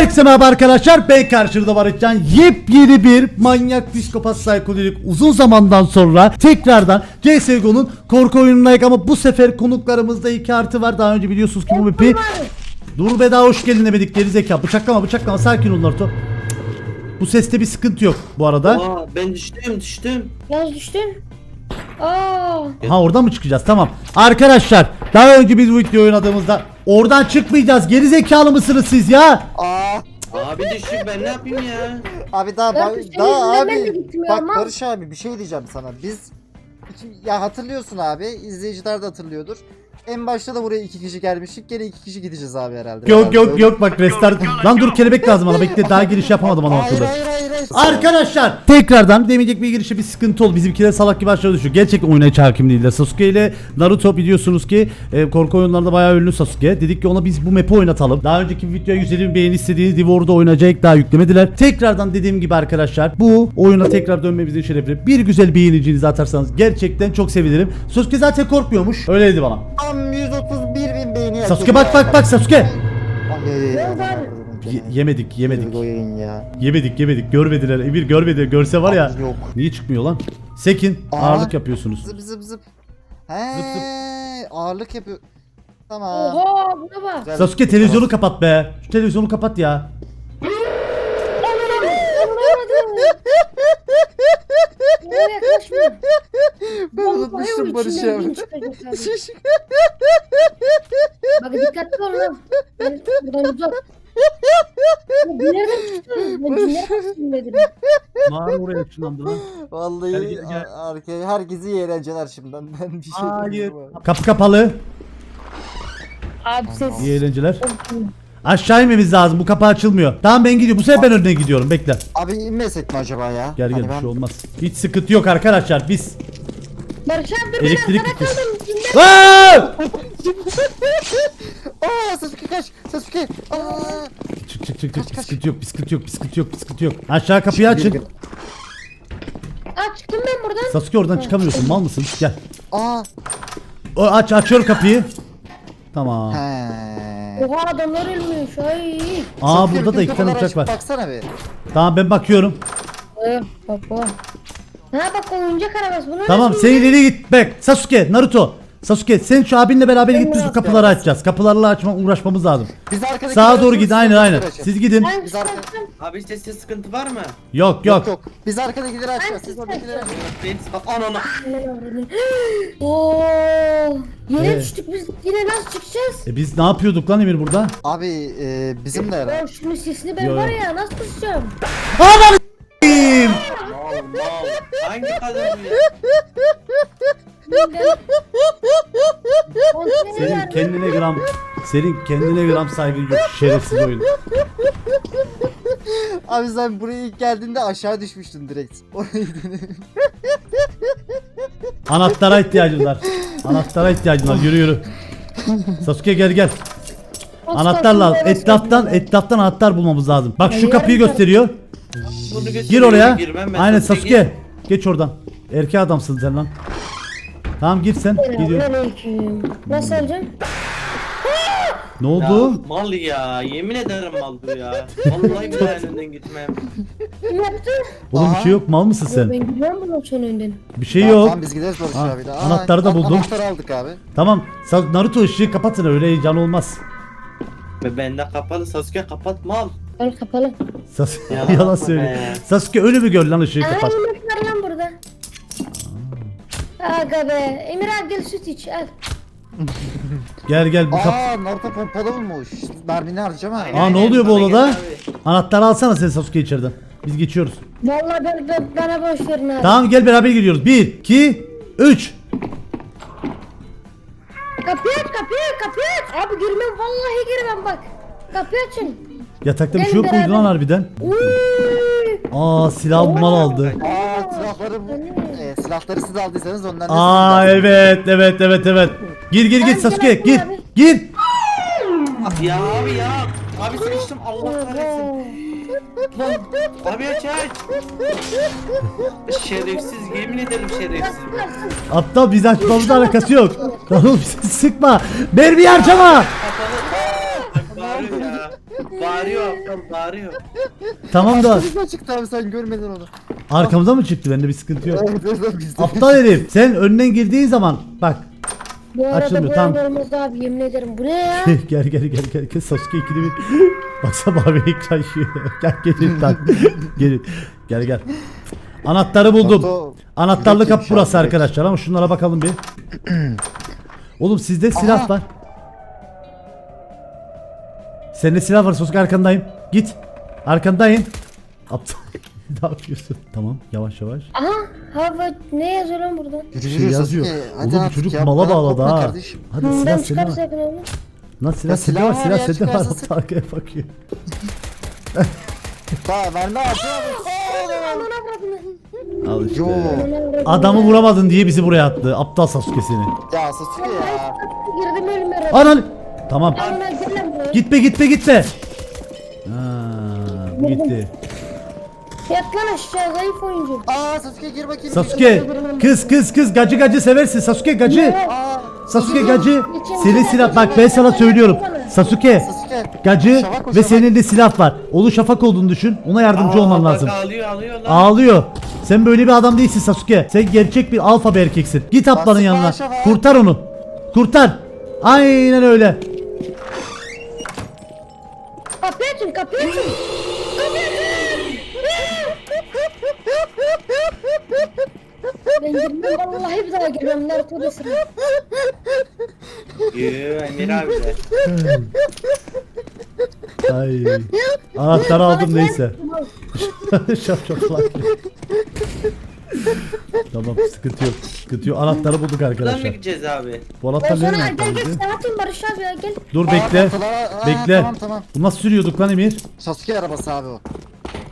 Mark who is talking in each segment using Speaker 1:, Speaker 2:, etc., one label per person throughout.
Speaker 1: Herkese merhaba arkadaşlar. Ben karşınızda Barışcan. Yepyeni bir manyak psikopat psikodelik uzun zamandan sonra tekrardan CSGO'nun korku oyunundayız ama bu sefer konuklarımızda iki artı var. Daha önce biliyorsunuz ki bu map'i Dur be daha hoş geldin demedik geri zeka bıçaklama bıçaklama. Sakin ol Naruto Bu seste bir sıkıntı yok bu arada.
Speaker 2: Aa ben düştüm düştüm.
Speaker 3: Yaz düştün. Aa.
Speaker 1: Ha oradan mı çıkacağız tamam Arkadaşlar daha önce biz bu videoyu oynadığımızda Oradan çıkmayacağız geri zekalı mısınız siz ya
Speaker 4: Aa,
Speaker 2: Abi düştüm ben ne yapayım ya?
Speaker 4: abi daha ba-
Speaker 3: de senin
Speaker 4: daha
Speaker 3: yüzünden ben de
Speaker 4: abi bak
Speaker 3: aman.
Speaker 4: Barış abi bir şey diyeceğim sana. Biz iki- ya hatırlıyorsun abi izleyiciler de hatırlıyordur. En başta da buraya iki kişi gelmiştik. Gene iki kişi gideceğiz abi herhalde.
Speaker 1: Yok yok yok bak restart Lan dur kelebek lazım bana bekle daha giriş yapamadım ana
Speaker 4: Hayır hayır hayır. hayır.
Speaker 1: Arkadaşlar tekrardan demeyecek bir girişe bir sıkıntı oldu. Bizimkiler salak gibi aşağı düşüyor. Gerçekten oyuna hiç hakim değiller. Sasuke ile Naruto biliyorsunuz ki e, korku oyunlarında bayağı ünlü Sasuke. Dedik ki ona biz bu map'i oynatalım. Daha önceki videoya 150 bin beğeni istediğiniz Divor'da oynayacak daha yüklemediler. Tekrardan dediğim gibi arkadaşlar bu oyuna tekrar dönmemizin şerefine bir güzel beğenicinizi atarsanız gerçekten çok sevinirim. Sasuke zaten korkmuyormuş. Öyle dedi bana. Sasuke bak bak bak Sasuke. Ye- yemedik yemedik.
Speaker 4: Yayın ya.
Speaker 1: Yemedik yemedik görmediler. Emir görmedi. Görse var ya.
Speaker 4: Yok.
Speaker 1: Niye çıkmıyor lan? Sekin
Speaker 4: Aa.
Speaker 1: ağırlık yapıyorsunuz.
Speaker 4: Zıp zıp zıp. He, ağırlık yapıyor. Tamam.
Speaker 3: Oha buna bak.
Speaker 4: Güzel.
Speaker 1: Sasuke televizyonu kapat be. Şu televizyonu kapat ya.
Speaker 3: Oraya yaklaşma.
Speaker 4: Ben unutmuştum Barış
Speaker 3: içinden
Speaker 4: abi.
Speaker 3: bin çıkacak abi. Bak dikkatli ol lan. Ben buradan uzak. Ya Bir yerden çıktı. Ben cinler kaçtım dedim.
Speaker 1: Mağara oraya ışınlandı lan.
Speaker 4: Vallahi
Speaker 1: Gel, gel, gel.
Speaker 4: a- arka- herkese iyi eğlenceler şimdiden. Ben bir şey
Speaker 1: Hayır.
Speaker 4: demiyorum.
Speaker 1: Kapı kapalı.
Speaker 3: Abi ses.
Speaker 1: İyi eğlenceler. Aşağı inmemiz lazım. Bu kapı açılmıyor. Tamam ben gidiyorum. Bu sefer ben önüne gidiyorum. Bekle.
Speaker 4: Abi inmesek mi acaba ya?
Speaker 1: Gel gel
Speaker 4: Hani
Speaker 1: bir
Speaker 4: ben-
Speaker 1: şey olmaz. Hiç sıkıntı yok arkadaşlar. Biz
Speaker 3: Barış abi dur
Speaker 1: Elektrik
Speaker 3: ben arkada
Speaker 1: gitti.
Speaker 3: kaldım. Cinler.
Speaker 1: Aa!
Speaker 4: Aa Sasuke kaç. Sasuke. Aa.
Speaker 1: Çık çık çık çık. Bir sıkıntı yok. Bir sıkıntı yok. Bir sıkıntı yok. Bir sıkıntı yok. Aşağı kapıyı açın.
Speaker 3: Aa çıktım ben buradan.
Speaker 1: Sasuke oradan çıkamıyorsun. Mal mısın? Gel.
Speaker 4: Aa.
Speaker 1: O aç açıyorum kapıyı. Tamam.
Speaker 4: He.
Speaker 3: Oha adamlar ölmüş. Ay.
Speaker 1: Aa
Speaker 4: Sasuke,
Speaker 1: burada da
Speaker 4: bütün
Speaker 1: iki tane
Speaker 4: kapıları
Speaker 1: uçak var.
Speaker 4: açıp Baksana bir.
Speaker 1: Tamam ben bakıyorum.
Speaker 3: Ee, Bak bak. Ha bak oyuncak arabası. Bunu
Speaker 1: Tamam sen ileri git. Bak Sasuke, Naruto. Sasuke sen şu abinle beraber git biz bu kapıları açacağız. Kapılarla açma uğraşmamız lazım.
Speaker 4: Biz arkadaki
Speaker 1: Sağa doğru gidin aynen aynen. Siz gidin.
Speaker 3: Ben
Speaker 4: Biz arka-
Speaker 3: çıkarttım.
Speaker 2: Abi seste sıkıntı var mı?
Speaker 1: Yok
Speaker 4: Yok
Speaker 1: yok.
Speaker 4: yok. Biz arkadakileri açacağız. Siz oradakileri açın.
Speaker 2: Ben anana.
Speaker 3: Oo, yere
Speaker 1: Evet.
Speaker 3: düştük biz yine nasıl çıkacağız?
Speaker 1: E biz ne yapıyorduk lan Emir burada?
Speaker 4: Abi e, bizim de
Speaker 3: Ya
Speaker 4: herhalde.
Speaker 3: şunun sesini ben
Speaker 1: Yo, yo.
Speaker 3: var ya nasıl tutacağım?
Speaker 1: Ananı s**eyim.
Speaker 2: Mal mal. Hangi kadın bu ya?
Speaker 1: Senin kendine gram senin kendine gram saygın yok şerefsiz oyun.
Speaker 4: Abi sen buraya ilk geldiğinde aşağı düşmüştün direkt. Orayı denedim.
Speaker 1: Anahtara ihtiyacın var. Anahtara ihtiyacın var. Yürü yürü. Sasuke gel gel. Anahtar lazım. Etraftan etraftan anahtar bulmamız lazım. Bak şu kapıyı gösteriyor.
Speaker 2: Bunu
Speaker 1: Gir oraya.
Speaker 2: girmem ben.
Speaker 1: Aynen
Speaker 2: Sasuke
Speaker 1: Sasuke. Geç oradan. Erkek adamsın sen lan. Tamam gir sen. Gidiyor.
Speaker 3: Nasıl alacağım?
Speaker 1: Ne
Speaker 2: gir.
Speaker 1: oldu?
Speaker 2: Ya, mal ya. Yemin ederim mal bu ya. Vallahi bir önünden gitmem.
Speaker 3: Kim yaptı?
Speaker 1: Oğlum bir şey yok mal mısın
Speaker 3: Ya
Speaker 1: sen?
Speaker 3: Ben gidiyorum bunun senin önden.
Speaker 1: Bir şey
Speaker 4: Tamam,
Speaker 1: yok.
Speaker 4: Tamam biz gideriz Barış
Speaker 1: Ha,
Speaker 4: abi de. Aa,
Speaker 1: anahtarı da
Speaker 4: an-
Speaker 1: buldum.
Speaker 4: Anahtarı aldık abi.
Speaker 1: Tamam. Sa- Naruto ışığı kapatsın öyle heyecan olmaz.
Speaker 2: Ve bende kapalı Sasuke kapat mal.
Speaker 3: Al kapalı.
Speaker 1: Sas
Speaker 2: Yalan
Speaker 1: Yalan
Speaker 2: be.
Speaker 1: söylüyor. Sasuke ölü gör lan ışığı
Speaker 3: Aa
Speaker 1: kapat.
Speaker 3: yemek var lan burada. Aga be. Emir abi gel süt iç al.
Speaker 1: Gel gel bu kap.
Speaker 4: Aa Naruto pompalı bulmuş. Mermini harcama.
Speaker 1: Aa ne oluyor bu
Speaker 2: Bana
Speaker 1: odada?
Speaker 2: gel.
Speaker 1: Anahtarı alsana sen Sasuke içeriden. Biz geçiyoruz.
Speaker 3: Vallahi ben, ben, bana boş verin abi.
Speaker 1: Tamam gel beraber gidiyoruz. 1 2 3
Speaker 3: Kapıyı aç kapıyı kapıyı aç. Abi girmem vallahi girmem bak. Kapıyı açın.
Speaker 1: Yatakta bir şey yok muydu lan harbiden? Aa silah mal aldı.
Speaker 4: Aa silahları e, silahları siz aldıysanız ondan ne
Speaker 1: Aa
Speaker 4: sizin
Speaker 1: evet evet evet evet. Gir gir gir Sasuke gir.
Speaker 3: abi.
Speaker 1: Gir.
Speaker 2: Ya abi ya. Abi sıkıştım Allah kahretsin. Lan abi aç aç. Şerefsiz yemin ederim şerefsiz.
Speaker 1: Aptal biz açmamızla alakası yok. Lan oğlum bizi sıkma. Mermi harcama.
Speaker 2: Kapalı. Bağırıyor aptal bağırıyor.
Speaker 1: Tamam da
Speaker 4: Karşımıza çıktı abi sen görmedin onu.
Speaker 1: arkamıza mı çıktı? Bende bir sıkıntı yok.
Speaker 4: Evet evet evet, bizde.
Speaker 1: Aptal herif. Sen önden girdiğin zaman bak.
Speaker 3: Bu arada
Speaker 1: Açılmıyor,
Speaker 3: bu
Speaker 1: tamam.
Speaker 3: tamam. olmaz abi yemin ederim. Bu ne ya?
Speaker 1: gel gel gel gel gel Sasuke ikili bir. Baksana abi ekran şey. gel gelin lan. gelin. Gel gel. Anahtarı buldum.
Speaker 4: Naruto,
Speaker 1: Anahtarlı
Speaker 4: yürek yemiş
Speaker 1: burası arkadaşlar ama şunlara bakalım bir. Oğlum sizde silah
Speaker 4: Aha.
Speaker 1: var. Sende silah var Sasuke arkandayım. Git. Arkandayım. Aptal. ne yapıyorsun? Tamam yavaş yavaş.
Speaker 3: Aha hava ne yazıyor lan burada?
Speaker 4: Yürü
Speaker 1: şey yazıyor.
Speaker 4: Sasuke. Hadi
Speaker 1: Oğlum
Speaker 4: artık
Speaker 1: çocuk
Speaker 4: ya,
Speaker 1: mala bağladı
Speaker 4: korkma
Speaker 1: ha.
Speaker 4: kardeşim.
Speaker 1: Hadi
Speaker 3: Hmm,
Speaker 1: silah
Speaker 3: ben
Speaker 1: sende var.
Speaker 3: oğlum.
Speaker 1: Lan silah
Speaker 4: Ya
Speaker 1: sende
Speaker 4: silah
Speaker 1: var
Speaker 4: var
Speaker 1: silah
Speaker 4: ya,
Speaker 1: sende var.
Speaker 4: çıkarsa
Speaker 1: Aptal arkaya bakıyor.
Speaker 4: Daha ben.
Speaker 3: Aman avradını.
Speaker 1: Al işte.
Speaker 4: Yo.
Speaker 1: Adamı vuramadın diye bizi buraya attı. Aptal Sasuke seni.
Speaker 4: Ya Sasuke ya.
Speaker 3: Girdim ölüme.
Speaker 1: Anan. Tamam.
Speaker 3: Aman gel lan buraya.
Speaker 1: Gitme gitme gitme. Ha, bu gitti.
Speaker 3: Yat lan aşağı zayıf oyuncu.
Speaker 4: Aa Sasuke gir bakayım.
Speaker 1: Sasuke kız kız kız gacı gacı seversin Sasuke gacı.
Speaker 4: Aa
Speaker 1: Sasuke gacı. Senin silah bak ben sana söylüyorum. Sasuke
Speaker 4: Sasuke.
Speaker 1: gacı ve senin de silah var. Olu şafak olduğunu düşün. Ona yardımcı
Speaker 2: Aa,
Speaker 1: olman
Speaker 2: bak,
Speaker 1: lazım.
Speaker 2: Ağlıyor ağlıyor lan.
Speaker 1: Ağlıyor. Sen böyle bir adam değilsin Sasuke. Sen gerçek bir alfa bir erkeksin. Git ablanın yanına. Kurtar onu. Kurtar. Aynen öyle.
Speaker 3: Kapıyı açın kapıyı açın. Kapıyı açın. Ben girmem vallahi bir daha girmem. Naruto sıra.
Speaker 2: Yoo Emir abi de.
Speaker 1: Ay. Anahtarı aldım neyse. şap şap. Tamam sıkıntı yok. Sıkıntı yok. Anahtarı bulduk
Speaker 2: Buradan mı
Speaker 1: arkadaşlar.
Speaker 2: gideceğiz abi?
Speaker 1: Bu
Speaker 3: Ben
Speaker 1: anahtar nereye
Speaker 3: gel gel
Speaker 1: anahtarıydı?
Speaker 3: silah atayım Barış abi ya gel.
Speaker 1: Dur
Speaker 4: Aa,
Speaker 1: bekle.
Speaker 4: Aa,
Speaker 1: Bekle.
Speaker 4: Tamam tamam.
Speaker 1: Bu nasıl sürüyorduk lan Emir?
Speaker 4: Sasuke arabası abi o.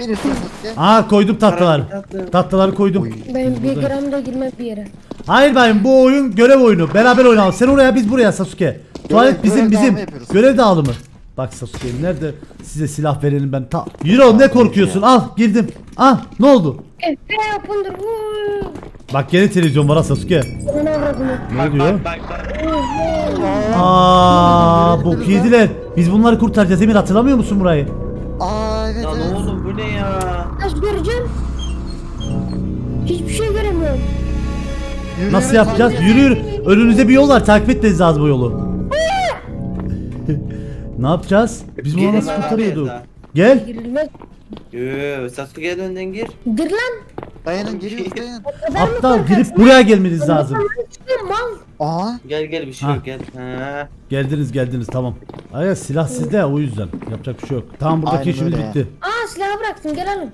Speaker 4: Bir üstüne Sasuke.
Speaker 1: Aa koydum tahtaları.
Speaker 2: Tatlım.
Speaker 1: Tahtaları koydum.
Speaker 4: Oy.
Speaker 3: Ben bir gram da girmem bir yere.
Speaker 1: Hayır bayım bu oyun görev oyunu. Beraber oynayalım. Sen oraya biz buraya Sasuke. Tuvalet bizim
Speaker 4: görev
Speaker 1: bizim.
Speaker 4: dağılımı yapıyoruz.
Speaker 1: Görev dağılımı. Bak Sasuke nerede size silah verelim ben. Ta Yürü oğlum, ne korkuyorsun? Al girdim. Al ne oldu?
Speaker 3: Efe yapındır. Vuuu.
Speaker 1: Bak gene televizyon var ha Sasuke. Ne diyor? Aa bok yediler. Biz bunları kurtaracağız Emir hatırlamıyor musun burayı?
Speaker 4: Aa evet
Speaker 2: Lan
Speaker 4: evet.
Speaker 2: oğlum bu ne ya?
Speaker 3: Nasıl göreceğim? Hiçbir şey göremiyorum.
Speaker 4: Yürü,
Speaker 1: Nasıl
Speaker 4: yürü,
Speaker 1: yapacağız? Yürü yürü. Önünüzde bir yol var. Takip etmeniz lazım bu yolu. ne yapacağız? Biz bunu
Speaker 2: Gelin
Speaker 1: nasıl kurtarıyorduk? Gel.
Speaker 3: Girilmez.
Speaker 2: Yoo Sasuke'ye önden gir.
Speaker 3: Gir lan.
Speaker 4: Dayanın geliyoruz dayanın.
Speaker 3: Mı
Speaker 1: Aptal
Speaker 3: korkarsın?
Speaker 1: girip buraya gelmeniz lazım.
Speaker 3: Çıkıyor mal.
Speaker 4: Aa
Speaker 2: Gel gel bir şey
Speaker 1: Ha.
Speaker 2: yok gel. Ha.
Speaker 1: Geldiniz geldiniz tamam. Ay silah sizde o yüzden. Yapacak bir şey yok. Tamam buradaki
Speaker 4: Aynen
Speaker 1: işimiz
Speaker 4: öyle ya.
Speaker 1: bitti.
Speaker 3: Aa silahı bıraktım gel alın.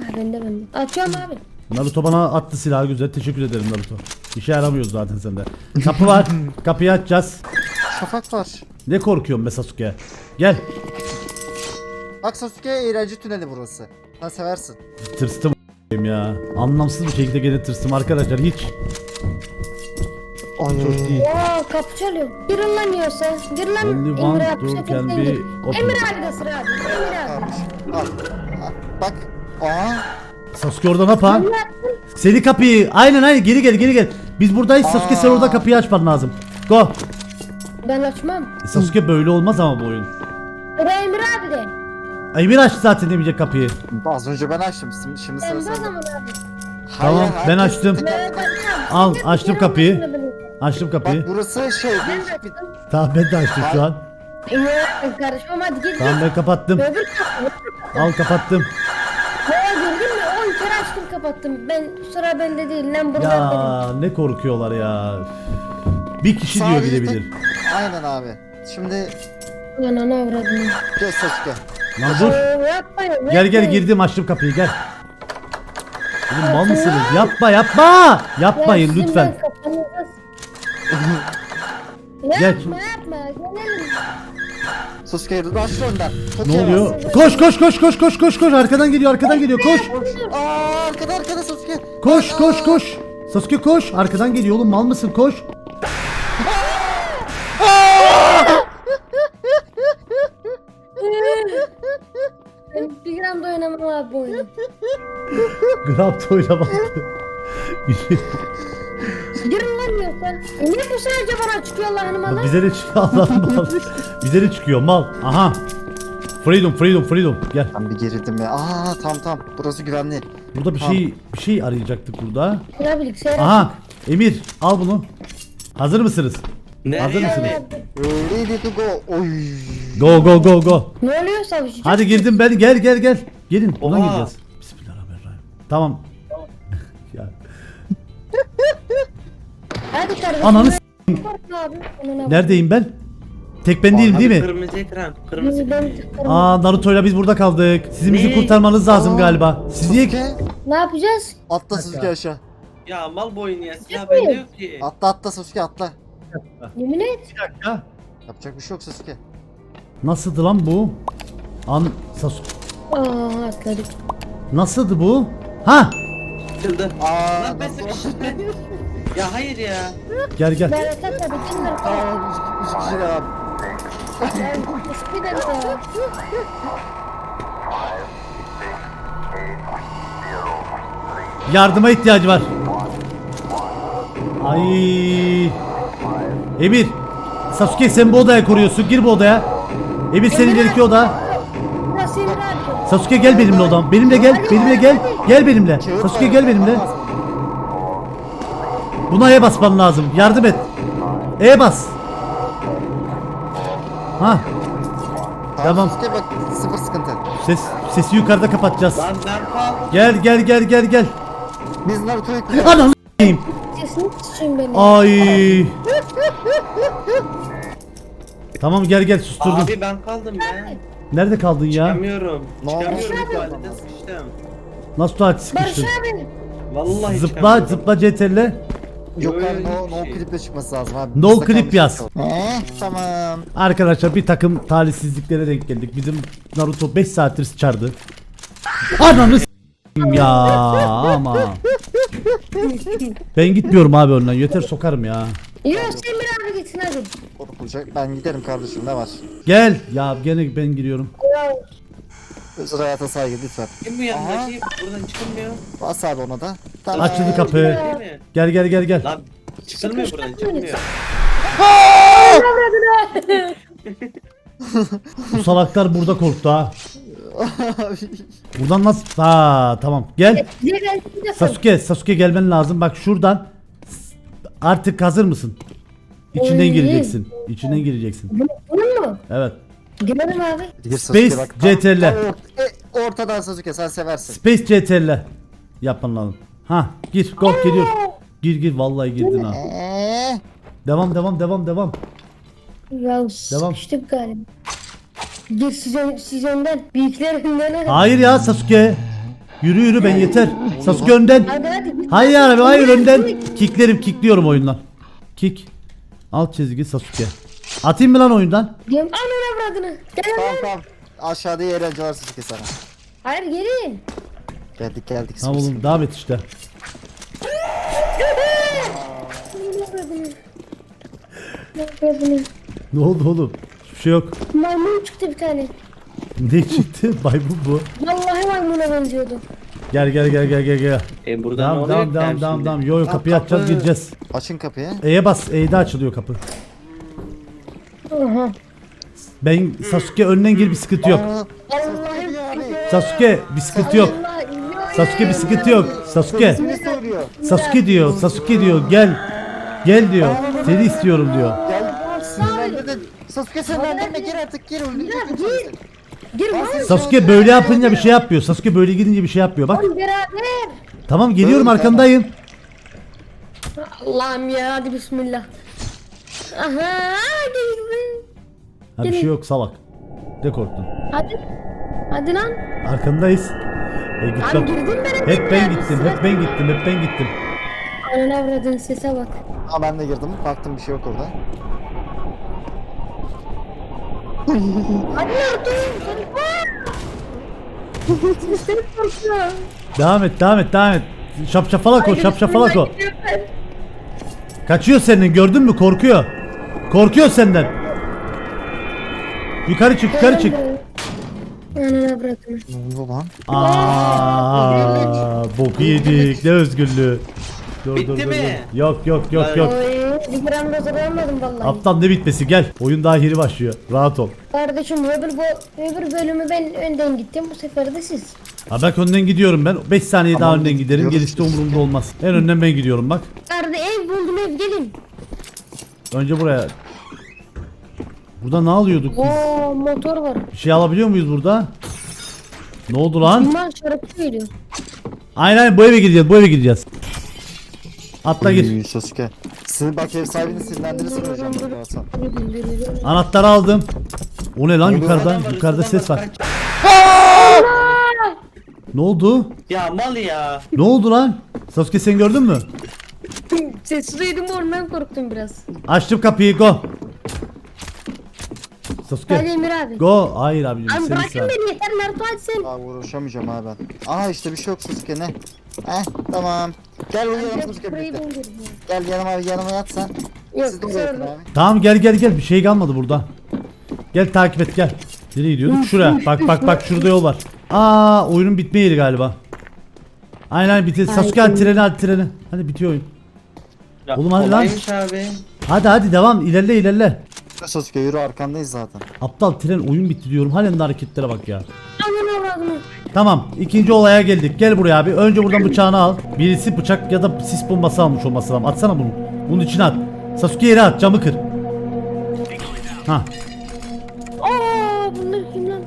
Speaker 3: Ha bende bende. Açıyorum abi.
Speaker 1: Naruto bana attı silahı güzel. Teşekkür ederim Naruto. İşe yaramıyoruz zaten sende. Kapı var. Kapıyı açacağız.
Speaker 4: şafak var.
Speaker 1: Ne korkuyorsun be Sasuke? Gel.
Speaker 4: Bak Sasuke eğlence tüneli burası. Sen seversin.
Speaker 1: Tırstım ya. Anlamsız bir şekilde gene tırstım arkadaşlar hiç.
Speaker 4: Ay
Speaker 1: Çok değil.
Speaker 3: Aa kapı çalıyor. Girin lan yiyorsa. Gir lan.
Speaker 1: Only
Speaker 3: Emre
Speaker 1: one
Speaker 3: abi,
Speaker 1: door can
Speaker 3: sen
Speaker 1: be
Speaker 3: gir.
Speaker 1: open.
Speaker 3: Emre abi de sıra abi. Emre abi.
Speaker 4: Al. Al. Bak. Aa.
Speaker 1: Sasuke orada ne yapan?
Speaker 3: Emre abi.
Speaker 1: Seni kapıyı. Aynen aynen geri gel geri gel. Biz buradayız Sasuke sen orada kapıyı açman lazım. Go.
Speaker 3: Ben açmam.
Speaker 1: E, Sasuke böyle olmaz ama bu oyun.
Speaker 3: Sıra Emre abi de.
Speaker 1: Emir açtı zaten demeyecek kapıyı.
Speaker 4: Az önce ben açtım. Şimdi, şimdi sıra
Speaker 3: Emre o
Speaker 4: sende.
Speaker 3: zaman abi.
Speaker 1: Tamam, ben
Speaker 4: herkes
Speaker 1: açtım. Al, açtım kapıyı. Açtım
Speaker 4: Bak
Speaker 1: kapıyı.
Speaker 4: burası şey
Speaker 3: Ben de açtım.
Speaker 1: Tamam ben de açtım şu an.
Speaker 3: Abi karışmam hadi gir.
Speaker 1: Tamam ben kapattım.
Speaker 3: Öbür.
Speaker 1: Al kapattım.
Speaker 3: Ya girdin mi? 10 kere açtım kapattım. Ben sıra bende değil lan buradan benim.
Speaker 1: Ya ne korkuyorlar ya. Bir kişi diyor
Speaker 4: Sadece
Speaker 1: bilebilir.
Speaker 4: tek- Aynen abi. Şimdi
Speaker 3: Ananı avradını.
Speaker 4: gel Sasuke.
Speaker 1: Lan dur.
Speaker 3: Yapmayın.
Speaker 1: Gel gel girdim açtım kapıyı gel. Oğlum mal mısınız? Yapma yapma. Yapmayın
Speaker 3: Ya sizin
Speaker 1: lütfen.
Speaker 3: ben kafanızı-
Speaker 1: Gel.
Speaker 3: Yapma yapma. Gelelim.
Speaker 4: Sasuke başla önden. Çok
Speaker 1: Ne
Speaker 4: iyi
Speaker 1: oluyor? Koş koş koş koş koş koş koş arkadan geliyor arkadan geliyor koş.
Speaker 4: Aa arkada arkada Sasuke.
Speaker 1: Koş koş koş. Sasuke koş arkadan geliyor oğlum mal mısın koş.
Speaker 3: Ben bir gram da oynamam abi bu oyunu.
Speaker 1: Grab'da oynama.
Speaker 3: Girin lan yoksa. E niye bu sadece bana çıkıyor Allah'ın malı?
Speaker 1: Bize de çıkıyor Allah'ım mal. Bize de çıkıyor mal. Aha. Freedom, freedom, freedom. Gel.
Speaker 4: Ben bir gerildim ya. Aa tamam tamam. Burası güvenli.
Speaker 1: Burada bir
Speaker 4: Tamam.
Speaker 1: şey bir şey arayacaktık burada.
Speaker 3: Ya bilgisayar.
Speaker 1: Aha. Emir al bunu. Hazır mısınız?
Speaker 2: Nereye
Speaker 1: Hazır mısınız?
Speaker 4: Ready to go. Oy.
Speaker 1: Go go go go.
Speaker 3: Ne oluyor savcı?
Speaker 1: Hadi girdim ben. Gel gel gel. Gelin. Buradan
Speaker 2: Oha.
Speaker 1: gireceğiz. Bismillahirrahmanirrahim. Tamam. ya.
Speaker 3: Hadi kardeşim.
Speaker 1: Ananı s- Neredeyim ben? Tek ben değilim değil mi?
Speaker 2: Kırmızı ekran. Kırmızı ekran.
Speaker 1: Aa Naruto'yla biz burada kaldık. Sizin bizi
Speaker 2: Ne?
Speaker 1: kurtarmanız lazım
Speaker 4: Aa.
Speaker 1: galiba. Siz niye
Speaker 4: Sasuke.
Speaker 3: Ne yapacağız?
Speaker 4: Atla Sasuke aşağı.
Speaker 2: Ya mal boyunu ya. Silah bende yok ki.
Speaker 4: Atla atla Sasuke atla.
Speaker 3: Yemin et.
Speaker 1: Ya,
Speaker 4: Yapacak bir şey yok Sasuke.
Speaker 1: Nasıldı lan bu? An Sasuke.
Speaker 3: Aa atladık.
Speaker 1: Nasıldı bu? Ha!
Speaker 2: Açıldı.
Speaker 4: Aa,
Speaker 2: Lan ben sıkıştım. Ya hayır ya.
Speaker 1: Gel gel.
Speaker 3: Ben atladım. Kim var?
Speaker 4: Tamam, üç, üç kişiler abi.
Speaker 3: Ben de.
Speaker 1: Yardıma ihtiyacı var. Ay. Emir. Sasuke sen bu odaya koruyorsun. Gir bu odaya. Emir senin ileriki oda.
Speaker 3: Burası Emir abi.
Speaker 1: Sasuke gel benimle odam. Benimle gel. Benimle gel. Gel benimle. Sasuke gel benimle. Buna E basman lazım. Yardım et. E bas. Ha. Tamam.
Speaker 4: Sasuke bak sıfır sıkıntı.
Speaker 1: Ses sesi yukarıda kapatacağız.
Speaker 2: Lan.
Speaker 1: Gel gel gel gel gel.
Speaker 4: Biz Naruto'yu
Speaker 1: Ananı s**eyim.
Speaker 3: Sesini sıçayım beni.
Speaker 1: Ay. Tamam gel gel susturdum.
Speaker 2: Abi ben kaldım ya.
Speaker 1: Nerede kaldın ya?
Speaker 2: Çıkamıyorum.
Speaker 4: Ne oldu?
Speaker 2: Çıkamıyorum tuvalete sıkıştım.
Speaker 1: Nasıl tuvalet
Speaker 3: Barış
Speaker 1: sıkıştın?
Speaker 3: abi.
Speaker 2: Vallahi
Speaker 1: Zıpla
Speaker 2: çıkamıyorum.
Speaker 1: zıpla CTRL.
Speaker 4: Yok
Speaker 2: Öyle
Speaker 4: abi no,
Speaker 2: bir
Speaker 4: no
Speaker 2: şey.
Speaker 4: clip'le çıkması lazım abi.
Speaker 1: No
Speaker 4: Bizde
Speaker 1: clip
Speaker 4: kalmış
Speaker 1: yaz.
Speaker 4: yok. Tamam.
Speaker 1: Arkadaşlar bir takım talihsizliklere denk geldik. Bizim Naruto 5 saattir sıçardı. Ananı s**eyim ya ama. Ben gitmiyorum abi önden. Yeter sokarım ya.
Speaker 3: Yok sen bir abi gitsin hadi.
Speaker 4: Korkulacak. Ben giderim kardeşim ne var?
Speaker 1: Gel. Ya gene ben giriyorum.
Speaker 4: Özel hayata saygı lütfen.
Speaker 2: Kim bu yanındaki? Buradan çıkılmıyor.
Speaker 4: Bas abi ona da. Tamam.
Speaker 1: Açıldı kapı.
Speaker 2: Değil mi?
Speaker 1: Gel gel gel gel.
Speaker 2: Lan çıkılmıyor buradan çıkılmıyor.
Speaker 1: Bu salaklar burada korktu ha. Buradan nasıl? Ha tamam. Gel. Sasuke, Sasuke gelmen lazım. Bak şuradan. Artık hazır mısın? İçinden
Speaker 3: Oy.
Speaker 1: gireceksin. İçinden gireceksin.
Speaker 3: Bunu, mu?
Speaker 1: Evet.
Speaker 3: Girelim abi.
Speaker 4: Gir
Speaker 1: Space
Speaker 4: Sasuke bak. Tam-
Speaker 1: CTRL.
Speaker 4: tam or- e, ortadan Sasuke sen seversin.
Speaker 1: Space CTRL. Yapman lazım. Ha, gir. Go geliyor. Gir gir vallahi girdin ha.
Speaker 4: Eee.
Speaker 1: Devam devam devam devam.
Speaker 3: Ya sıkıştık galiba. Gir siz, ön- siz önden. Büyükler önden.
Speaker 1: Hayır ya Sasuke. Yürü yürü ben yeter. Sasuke önden.
Speaker 3: Hadi.
Speaker 1: Hayır abi hayır önden. Kicklerim kickliyorum oyundan. Kick. Alt çizgi Sasuke. Atayım mı lan oyundan?
Speaker 3: Gel anana avradını. Gel
Speaker 4: Tamam
Speaker 3: lan.
Speaker 4: tamam. Aşağıda iyi eğlenceler Sasuke sana.
Speaker 3: Hayır gelin.
Speaker 4: Geldik geldik.
Speaker 1: Tamam oğlum devam et işte.
Speaker 3: Avradını. Avradını.
Speaker 1: Ne oldu oğlum? Hiçbir şey yok.
Speaker 3: Maymun çıktı bir tane.
Speaker 1: Ne çıktı? Maymun bu.
Speaker 3: Vallahi maymuna benziyordu.
Speaker 1: Gel gel gel gel gel gel.
Speaker 2: E buradan ne
Speaker 1: devam
Speaker 2: ki
Speaker 1: devam
Speaker 2: yani
Speaker 1: devam
Speaker 2: şimdi?
Speaker 1: devam. Yo yo
Speaker 2: Ha,
Speaker 1: kapıyı açacağız
Speaker 2: kapı.
Speaker 1: gireceğiz.
Speaker 4: Açın kapıyı.
Speaker 1: E'ye bas. E'de açılıyor kapı.
Speaker 3: Aha.
Speaker 1: Ben Sasuke önden gir bir sıkıntı yok.
Speaker 4: Aa.
Speaker 1: Sasuke bir sıkıntı yok. Sasuke bir sıkıntı yok. Sasuke.
Speaker 4: Ne söylüyor?
Speaker 1: Sasuke diyor. Sasuke diyor. Gel. Gel diyor. Seni istiyorum diyor.
Speaker 4: Gel. Sinirlendirdin. Sasuke sen nereden gir artık gir öldürecek
Speaker 3: Gir. Gir lan.
Speaker 1: Sasuke böyle yapınca bir şey yapmıyor. Sasuke böyle gidince bir şey yapıyor. Bak.
Speaker 3: Oğlum beraber.
Speaker 1: Tamam geliyorum
Speaker 4: Böyle,
Speaker 1: arkandayım.
Speaker 3: Allah'ım ya hadi bismillah. Aha hadi.
Speaker 1: Ha bir şey yok salak. De korktun.
Speaker 3: Hadi. Hadi lan.
Speaker 1: Arkandayız. E
Speaker 3: Abi
Speaker 1: gittim.
Speaker 3: girdin ben.
Speaker 1: Hep ben gittim. Hep ben gittim. Hep ben gittim.
Speaker 3: Ananı avradın sese bak.
Speaker 4: Aa ben de girdim. Baktım bir şey yok orada.
Speaker 3: Lan dur. Sesleri korkuyor.
Speaker 1: Devam et, devam et, devam et. Şapşafalak o, şapşafalak o. Kaçıyor senin gördün mü? Korkuyor. Korkuyor senden. Yukarı çık, yukarı çık.
Speaker 4: Ne oluyor lan?
Speaker 1: Aa, boku yedik. Ne özgürlüğü. Dur
Speaker 2: Bitti
Speaker 1: dur dur.
Speaker 2: mi?
Speaker 1: dur. Yok yok yok yok.
Speaker 3: Oy, bir gram da zorlanmadım vallahi.
Speaker 1: Aptal ne bitmesi gel. Oyun daha yeni başlıyor. Rahat ol.
Speaker 3: Kardeşim öbür, bu, öbür bölümü ben önden gittim. Bu sefer de siz.
Speaker 1: Ha bak önden gidiyorum ben. 5 saniye daha
Speaker 4: Tamam,
Speaker 1: önden giderim.
Speaker 4: gidiyoruz.
Speaker 1: Gerisi de umurumda olmaz. En önden ben gidiyorum bak.
Speaker 3: Kardeş ev buldum ev gelin.
Speaker 1: Önce buraya. Burada ne alıyorduk biz?
Speaker 3: Oo motor var.
Speaker 1: Bir şey alabiliyor muyuz burada? Ne oldu lan?
Speaker 3: Bunlar şarkı söylüyor.
Speaker 1: Aynen aynen bu eve gireceğiz. Bu eve gireceğiz. Atla gir.
Speaker 4: Uy, Sasuke. Siz bak ev sahibini sinirlendirirsin hocam.
Speaker 1: Anahtarı aldım. O ne lan yukarıdan? Yukarıda ses var. Ne oldu?
Speaker 2: Ya mal ya.
Speaker 1: Ne oldu lan? Sasuke sen gördün mü?
Speaker 3: Sesi duydum ondan korktum biraz.
Speaker 1: Açtım kapıyı go. Sasuke.
Speaker 3: Hadi Emir abi.
Speaker 1: Go. Hayır abicim.
Speaker 3: Abi
Speaker 1: Seni
Speaker 3: bırakın beni yeter Naruto hadi sen.
Speaker 4: Aa uğraşamayacağım ha ben. Aha işte bir şey yok Sasuke ne? Heh tamam. Gel uyuyalım Sasuke
Speaker 3: Burayı
Speaker 4: birlikte.
Speaker 3: buldur.
Speaker 4: Gel yanıma yanıma yat sen.
Speaker 3: Yok
Speaker 4: Siz de
Speaker 3: sen
Speaker 4: uyuyun
Speaker 3: orada.
Speaker 4: abi.
Speaker 1: Tamam gel gel gel. Bir şey kalmadı burada. Gel takip et gel. Nereye gidiyorduk? Şuraya. Bak bak bak şurada yol var. Aa oyunun bitme yeri galiba. Aynen bitti. Sasuke hadi treni hadi treni. Hadi bitiyor oyun.
Speaker 2: Ya,
Speaker 1: Oğlum hadi lan.
Speaker 2: kolaymış abi.
Speaker 1: Hadi hadi devam ilerle ilerle.
Speaker 4: Sasuke yürü arkandayız zaten.
Speaker 1: Aptal tren oyun bitti diyorum. Halen de hareketlere bak ya. Tamam ikinci olaya geldik. Gel buraya abi. Önce buradan bıçağını al. Birisi bıçak ya da sis bombası almış olması lazım. Atsana bunu. Bunun içine at. Sasuke yere at camı kır. Ha.
Speaker 3: Aa bunlar kim lan?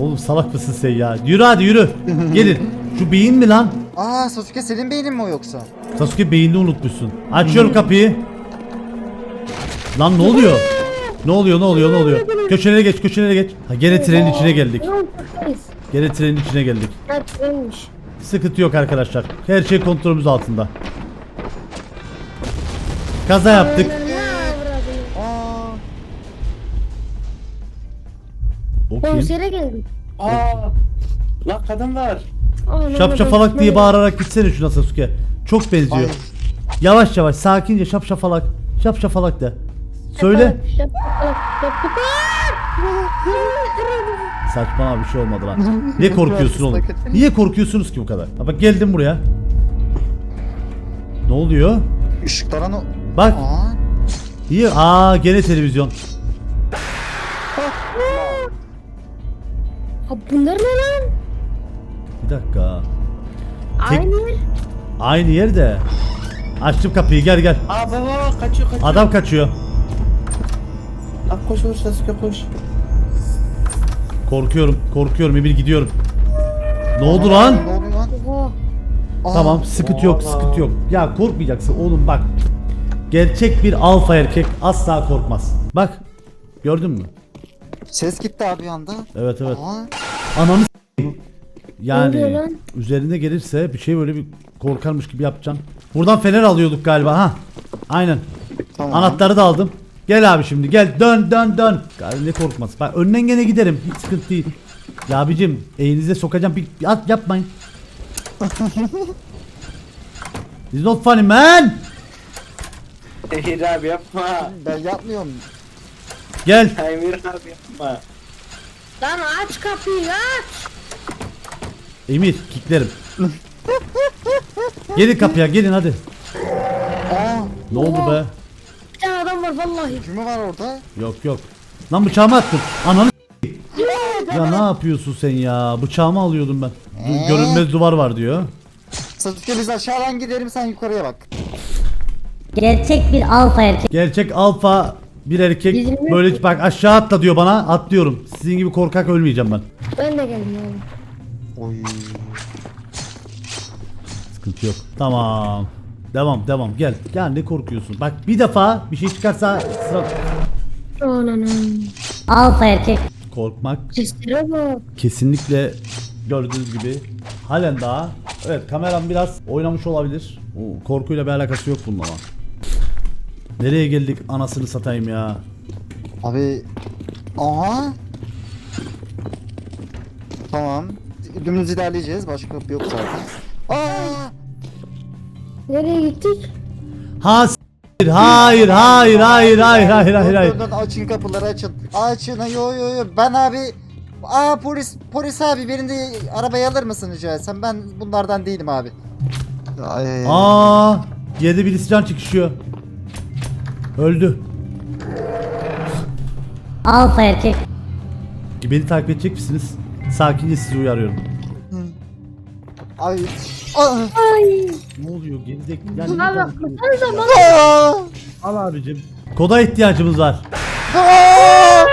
Speaker 1: Oğlum salak mısın sen ya? Yürü hadi yürü. Gelin. Şu beyin mi lan?
Speaker 4: Aa Sasuke senin beynin mi o yoksa?
Speaker 1: Sasuke beynini unutmuşsun. Açıyorum kapıyı. Lan ne oluyor? Ne oluyor ne oluyor ne oluyor? Köşelere geç köşelere geç. Ha gene trenin içine geldik. Gene trenin içine geldik. Sıkıntı yok arkadaşlar. Her şey kontrolümüz altında. Kaza yaptık.
Speaker 4: Aa
Speaker 1: O kim?
Speaker 3: Konsere geldik.
Speaker 2: Aa. La kadın var.
Speaker 1: Şapşafalak diye bağırarak gitsene şuna Sasuke. Çok benziyor. Yavaş yavaş sakince şapşafalak. Şapşafalak de. Söyle. Saçma bir şey olmadı lan. Niye korkuyorsun oğlum? Niye korkuyorsunuz ki bu kadar? Ha bak geldim buraya. Ne oluyor?
Speaker 4: ışıklara ne?
Speaker 1: Bak.
Speaker 4: Aa.
Speaker 1: İyi. Aa gene televizyon.
Speaker 3: Ha bunlar ne lan?
Speaker 1: Bir dakika. Tek-
Speaker 3: Aynı yer.
Speaker 1: Aynı yerde. Açtım kapıyı gel gel.
Speaker 2: Aa baba kaçıyor kaçıyor.
Speaker 1: Adam kaçıyor.
Speaker 2: Aa, koş koş Sasuke koş.
Speaker 1: Korkuyorum. Korkuyorum Emir gidiyorum. Ne oldu lan?
Speaker 4: Ne oluyor lan? Aa,
Speaker 1: Tamam sıkıntı yok sıkıntı yok. Ya korkmayacaksın oğlum bak. Gerçek bir alfa erkek asla korkmaz. Bak. Gördün mü?
Speaker 4: Ses gitti abi bir anda.
Speaker 1: Evet evet.
Speaker 4: Aa.
Speaker 1: Ananı
Speaker 3: oluyor
Speaker 1: Yani
Speaker 3: lan?
Speaker 1: üzerine gelirse bir şey böyle bir korkarmış gibi yapacaksın. Buradan fener alıyorduk galiba ha. Aynen.
Speaker 4: Tamam.
Speaker 1: Anahtarı da aldım. Gel abi şimdi gel dön dön dön. Ne korkması. Bak önden gene giderim. Hiç sıkıntı değil. Ya abicim elinize sokacağım bir, bir at yapmayın. It's not funny man.
Speaker 2: Emir abi yapma.
Speaker 4: Ben yapmıyorum.
Speaker 1: Gel.
Speaker 2: Emir abi yapma.
Speaker 3: Lan aç kapıyı aç.
Speaker 1: Emir kicklerim. gelin kapıya gelin hadi.
Speaker 4: Aa.
Speaker 1: Ne oldu be?
Speaker 3: Tane adam var vallahi.
Speaker 4: Kimi var orada?
Speaker 1: Yok yok. Lan bıçağımı attın. Ananı. Ya ne yapıyorsun sen ya? Bıçağımı alıyordum ben.
Speaker 4: Ee?
Speaker 1: Görünmez duvar var diyor.
Speaker 4: Sasuke biz aşağıdan gidelim sen yukarıya bak.
Speaker 5: Gerçek bir alfa erkek.
Speaker 1: Gerçek alfa bir erkek
Speaker 3: Bizim-
Speaker 1: böyle bak aşağı atla diyor bana atlıyorum. Sizin gibi korkak ölmeyeceğim ben.
Speaker 3: Ben de geldim yani.
Speaker 4: Oy.
Speaker 1: Sıkıntı yok. Tamam. Devam devam gel. Gel ne korkuyorsun? Bak bir defa bir şey çıkarsa sıra...
Speaker 5: Alfa erkek.
Speaker 1: Korkmak
Speaker 3: Seslere bak.
Speaker 1: kesinlikle gördüğünüz gibi halen daha evet kameram biraz oynamış olabilir. O korkuyla bir alakası yok bunun ama. Nereye geldik anasını satayım ya.
Speaker 4: Abi. Aha. Tamam. Dümdüz ilerleyeceğiz. Başka kapı yok zaten. Aa!
Speaker 3: Nereye gittik?
Speaker 1: Ha s**tir. hayır hayır hayır hayır hayır hayır hayır.
Speaker 4: Dur, dur, dur, Açın kapıları açın. Açın. Yo yo yo. Ben abi Aa polis polis abi beni de arabaya alır mısın rica etsem? Ben bunlardan değilim abi. Ay.
Speaker 1: Aa, yerde birisi can çıkışıyor. Öldü.
Speaker 5: Alfa erkek.
Speaker 1: Beni takip edecek misiniz? Sakince sizi uyarıyorum.
Speaker 4: Ay. Aa.
Speaker 3: Ay.
Speaker 1: Ne oluyor gerizek? Yani
Speaker 3: Abi
Speaker 1: ne
Speaker 3: bak
Speaker 1: konuşuyor?
Speaker 3: baksanıza bana.
Speaker 4: Aa.
Speaker 1: Al abicim. Koda ihtiyacımız var.
Speaker 4: Aa.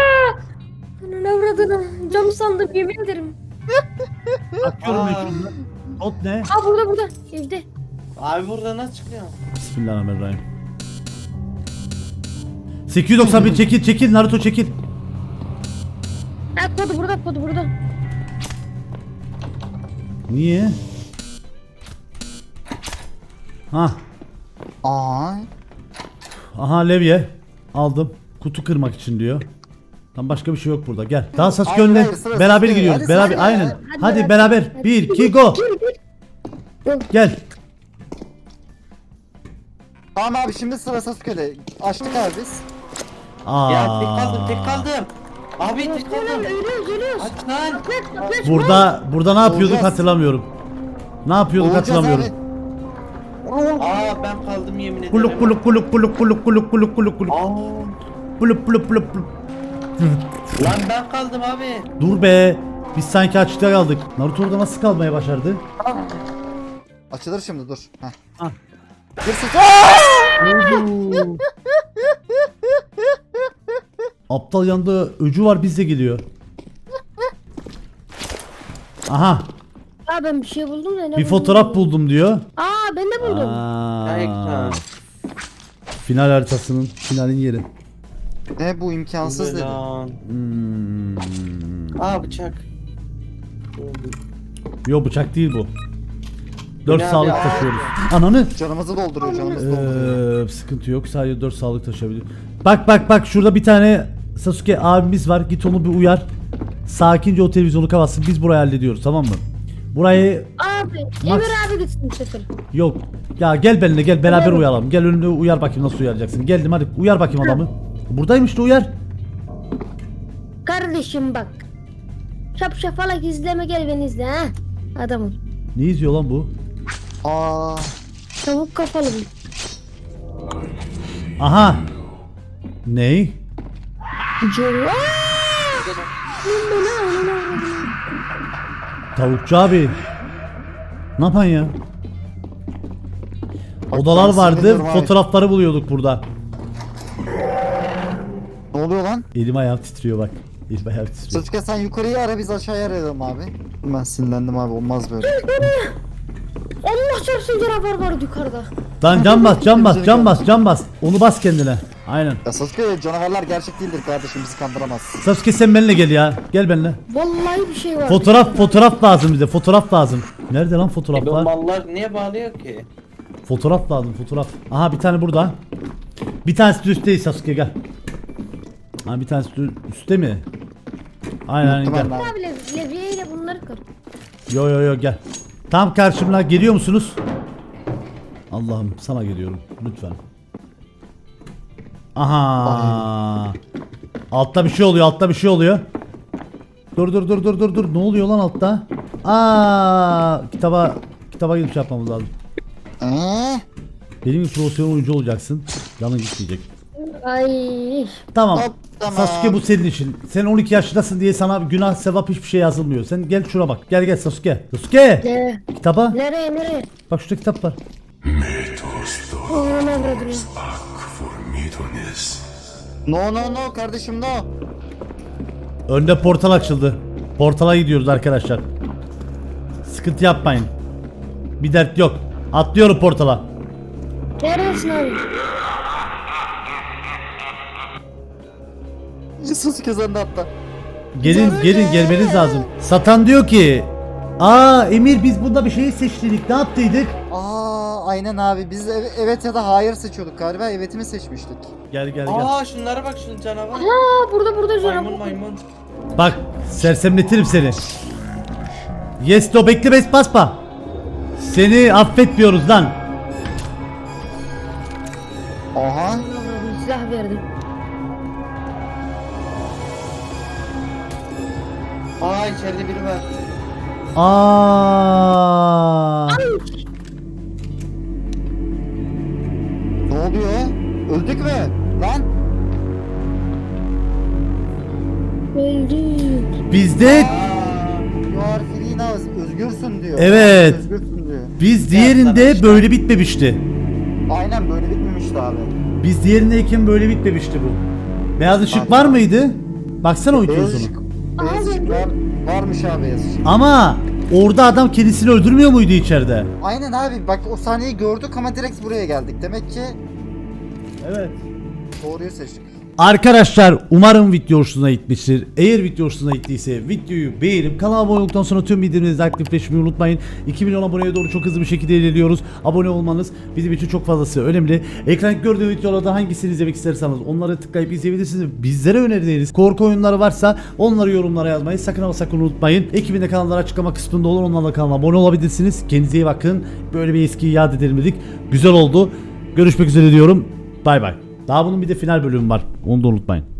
Speaker 3: Ne avradını? Cam sandım yemin ederim.
Speaker 1: Atıyorum
Speaker 2: Aa.
Speaker 1: ekranına. Kod ne?
Speaker 3: Aa burada burada evde.
Speaker 2: Abi burada nasıl çıkıyor?
Speaker 1: Bismillahirrahmanirrahim. 891 çekil çekil Naruto çekil.
Speaker 3: Ha kodu burada kodu burada.
Speaker 1: Niye? Ha,
Speaker 4: Aa.
Speaker 1: aha levye aldım. Kutu kırmak için diyor. Tam başka bir şey yok burada. Gel. Daha
Speaker 4: hayır, sıra
Speaker 1: beraber gidiyoruz.
Speaker 4: Hadi
Speaker 1: Beraber aynen.
Speaker 3: Hadi
Speaker 1: Hadi
Speaker 3: beraber.
Speaker 1: beraber. 1 2 go. Gel.
Speaker 4: Tamam abi şimdi sıra Sasuke'de. Açtık abi biz.
Speaker 1: Aa.
Speaker 2: Ya tek kaldım tek kaldım. Abi tek
Speaker 3: Ölüyoruz
Speaker 2: kaldım.
Speaker 3: ölüyoruz ölüyoruz.
Speaker 2: Aç lan.
Speaker 1: Burada burada ne yapıyorduk
Speaker 4: Olacağız.
Speaker 1: hatırlamıyorum. Ne yapıyorduk
Speaker 4: Olacağız
Speaker 1: hatırlamıyorum.
Speaker 2: Aa ben kaldım yemin ederim.
Speaker 1: Kuluk kuluk kuluk kuluk kuluk kuluk kuluk kuluk kuluk
Speaker 2: Aa.
Speaker 1: kuluk kuluk kuluk kuluk.
Speaker 2: Lan ben kaldım abi.
Speaker 1: Dur be. Biz sanki açıkta kaldık. Naruto orada nasıl kalmaya başardı?
Speaker 4: Açılır şimdi dur. Heh.
Speaker 1: Ah.
Speaker 4: Bir.
Speaker 1: Aptal yanında öcü var bizde geliyor. Aha
Speaker 3: Aa ben bir şey buldum da ne
Speaker 1: bir
Speaker 3: buldum?
Speaker 1: fotoğraf buldum diyor.
Speaker 3: Aa ben de buldum.
Speaker 1: Aa, final haritasının finalin yeri.
Speaker 4: Ne bu imkansız dedi.
Speaker 2: Lan.
Speaker 1: Hmm.
Speaker 2: Aa bıçak.
Speaker 1: Yo bıçak değil bu. 4
Speaker 2: Ne abi
Speaker 1: sağlık
Speaker 2: ya?
Speaker 1: taşıyoruz. Ananı.
Speaker 4: Canımızı dolduruyor canımızı dolduruyor.
Speaker 1: Ee, sıkıntı yok. Sadece 4 sağlık taşıyabiliyor. Bak bak bak şurada bir tane Sasuke abimiz var. Git onu bir uyar. Sakince o televizyonu kapatsın. Biz burayı hallediyoruz tamam mı? Burayı
Speaker 3: Abi
Speaker 1: Max-
Speaker 3: Emir abi gitsin bu sefer.
Speaker 1: yok. Ya gel benimle gel beraber
Speaker 3: Tamam.
Speaker 1: uyalım. Gel önümde uyar bakayım nasıl uyaracaksın. Geldim hadi uyar bakayım adamı. Buradaymış da uyar.
Speaker 3: Kardeşim bak. Şap şafalak izleme gel beni izle ha. Adamım.
Speaker 1: Ne izliyor lan bu?
Speaker 4: Aa.
Speaker 3: Tavuk kafalı bu.
Speaker 1: Aha. Ney?
Speaker 3: Cırı.
Speaker 1: Tavukçu abi. Ne yapan ya?
Speaker 4: Bak,
Speaker 1: Odalar
Speaker 4: ben
Speaker 1: vardı.
Speaker 4: sinirleniyorum abi.
Speaker 1: Fotoğrafları buluyorduk burada.
Speaker 4: Ne oluyor lan?
Speaker 1: Elim ayağım titriyor bak. Elim ayağım titriyor.
Speaker 4: Sasuke sen yukarıyı ara biz aşağıya arayalım abi. Ben sinirlendim abi olmaz böyle.
Speaker 3: Allah çarpsın canavar var yukarıda.
Speaker 1: Lan can bas, can bas, can bas, can bas. Onu bas kendine. Aynen.
Speaker 4: Ya Sasuke canavarlar gerçek değildir kardeşim bizi kandıramazsın.
Speaker 1: Sasuke sen benimle gel ya. Gel benimle.
Speaker 3: Vallahi bir şey var.
Speaker 1: Fotoğraf, fotoğraf lazım bize. Fotoğraf lazım. Nerede lan
Speaker 2: E bu
Speaker 1: fotoğraflar?
Speaker 2: mallar niye bağlıyor ki?
Speaker 1: Fotoğraf lazım, fotoğraf. Aha bir tane burada. Bir tanesi de üstteyiz Sasuke gel. Ha bir tanesi de üstte mi? Aynen aynen
Speaker 4: Muhtemelen
Speaker 1: gel.
Speaker 4: abi.
Speaker 3: Abi lev- levyeyle bunları kır.
Speaker 1: Yo yo yo gel. Tam karşımda geliyor musunuz? Allah'ım sana geliyorum lütfen. Aha. Altta bir şey oluyor, altta bir şey oluyor. Dur dur dur dur dur dur. Ne oluyor lan altta? Aa, kitaba kitaba gidip şey yapmamız lazım.
Speaker 4: Eee?
Speaker 1: Benim gibi profesyonel oyuncu olacaksın. Yanın gitmeyecek.
Speaker 3: Ay.
Speaker 1: Tamam.
Speaker 4: Hop, tamam.
Speaker 1: Sasuke bu senin için. Sen 12 yaşındasın diye sana günah sevap hiçbir şey yazılmıyor. Sen gel şuna bak. Gel gel Sasuke. Sasuke.
Speaker 3: Ne?
Speaker 1: Kitaba.
Speaker 3: Nereye nereye?
Speaker 1: Bak şurada kitap var.
Speaker 3: Avradını.
Speaker 4: No no no kardeşim no.
Speaker 1: Önde portal açıldı. Portala gidiyoruz arkadaşlar. Sıkıntı yapmayın. Bir dert yok. Atlıyorum portala.
Speaker 3: Neredesin abi?
Speaker 4: Sasuke sen de atla.
Speaker 1: Gelin gelin gelmeniz lazım. Satan diyor ki Aa Emir biz bunda bir şeyi seçtik. Ne yaptıydık?
Speaker 4: Aa aynen abi biz ev- evet ya da hayır seçiyorduk galiba evet mi seçmiştik?
Speaker 1: Gel gel gel.
Speaker 2: Aa şunlara bak şu canavar.
Speaker 3: Aa burada burada
Speaker 2: Maymun
Speaker 3: canavar.
Speaker 2: maymun.
Speaker 1: Bak sersemletirim seni. Yes no bekle bes basma. Seni affetmiyoruz lan.
Speaker 4: Aha.
Speaker 3: Avradını silah verdi.
Speaker 2: Aa içeride biri var.
Speaker 1: Aa. oluyor?
Speaker 4: Öldük mü? Lan? Öldük. Bizde Aa, you. Özgürsün diyor.
Speaker 1: Evet.
Speaker 4: Özgürsün diyor.
Speaker 1: biz diğerinde
Speaker 2: Yapmamışlar.
Speaker 1: böyle bitmemişti.
Speaker 4: Aynen böyle bitmemişti abi.
Speaker 1: Biz diğerindeyken böyle bitmemişti bu. Beyaz ışık var mıydı? Baksana o
Speaker 4: Beyaz beyaz ışık var, varmış abi beyaz ışık.
Speaker 1: Ama orada adam kendisini öldürmüyor muydu içeride?
Speaker 4: Aynen abi bak o sahneyi gördük ama direkt buraya geldik. Demek ki
Speaker 1: Evet.
Speaker 4: doğruyu seçtik.
Speaker 1: Arkadaşlar umarım video hoşuna gitmiştir. Eğer video hoşuna gittiyse videoyu beğenip kanala abone olduktan sonra tüm bildirimleri aktifleşmeyi unutmayın. 2 milyon aboneye doğru çok hızlı bir şekilde ilerliyoruz. Abone olmanız bizim için çok fazlası önemli. Ekranda gördüğüm videolarda hangisini izlemek isterseniz onları tıklayıp izleyebilirsiniz. Bizlere önerileriniz, korku oyunları varsa onları yorumlara yazmayı sakın ama sakın unutmayın. Ekibinde kanallar açıklama kısmında olur onlarla kanala abone olabilirsiniz. Kendinize iyi bakın. Böyle bir eskiyi yad edelim dedik. Güzel oldu. Görüşmek üzere diyorum. Bay bay. Daha bunun bir de final bölümü var. Onu da unutmayın.